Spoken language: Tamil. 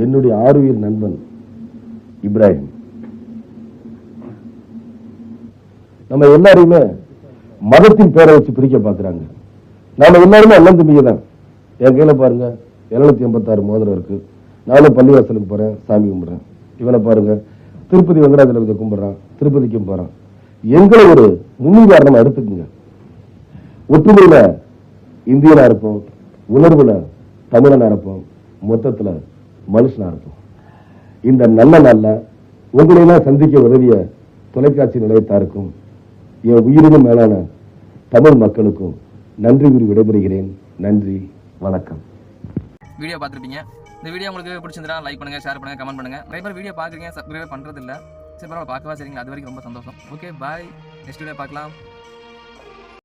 என்னுடைய ஆறுயிர் நண்பன் இப்ராஹிம். நம்ம எல்லாரையுமே மதத்தின் பேரை வச்சு பிரிக்க பார்க்கறாங்க. நாம எல்லாருமே அண்ணன் தம்பிங்க தான் என் கையில பாருங்க எழுநூத்தி எண்பத்தாறு மோதிரம் இருக்கு. நானும் பள்ளிவாசலுக்கு போறேன் சாமி கும்பிட்றேன். இவனை பாருங்க திருப்பதி வெங்கடாஜலபதி கும்பிடுறான் திருப்பதிக்கும் போறான். எங்களை ஒரு முன்னுதாரணமா எடுத்துக்குங்க. ஒற்றுமையில இந்தியனா இருப்போம் உணர்வுல தமிழனா இருப்போம் மொத்தத்துல மனுஷனா இருக்கும். இந்த நல்ல நாள்ல உங்களையெல்லாம் சந்திக்க உதவிய தொலைக்காட்சி நிலையத்தாருக்கும் என் உயிரினும் மேலான தமிழ் மக்களுக்கும் நன்றி கூறி விடைபெறுகிறேன். நன்றி வணக்கம். வீடியோ பார்த்துருப்பீங்க. இந்த வீடியோ உங்களுக்கு பிடிச்சிருந்தா லைக் பண்ணுங்க ஷேர் பண்ணுங்க கமெண்ட் பண்ணுங்க. நிறைய பேர் வீடியோ பார்க்குறீங்க சப்ஸ்கிரைப் பண்ணுறது இல்லை சரி பரவாயில்ல பார்க்கவா? சரிங்களா? அது வரைக்கும் ரொம்ப சந்தோஷம். ஓகே பாய் நெக்ஸ்ட் வீடியோ பார்க்கலாம்.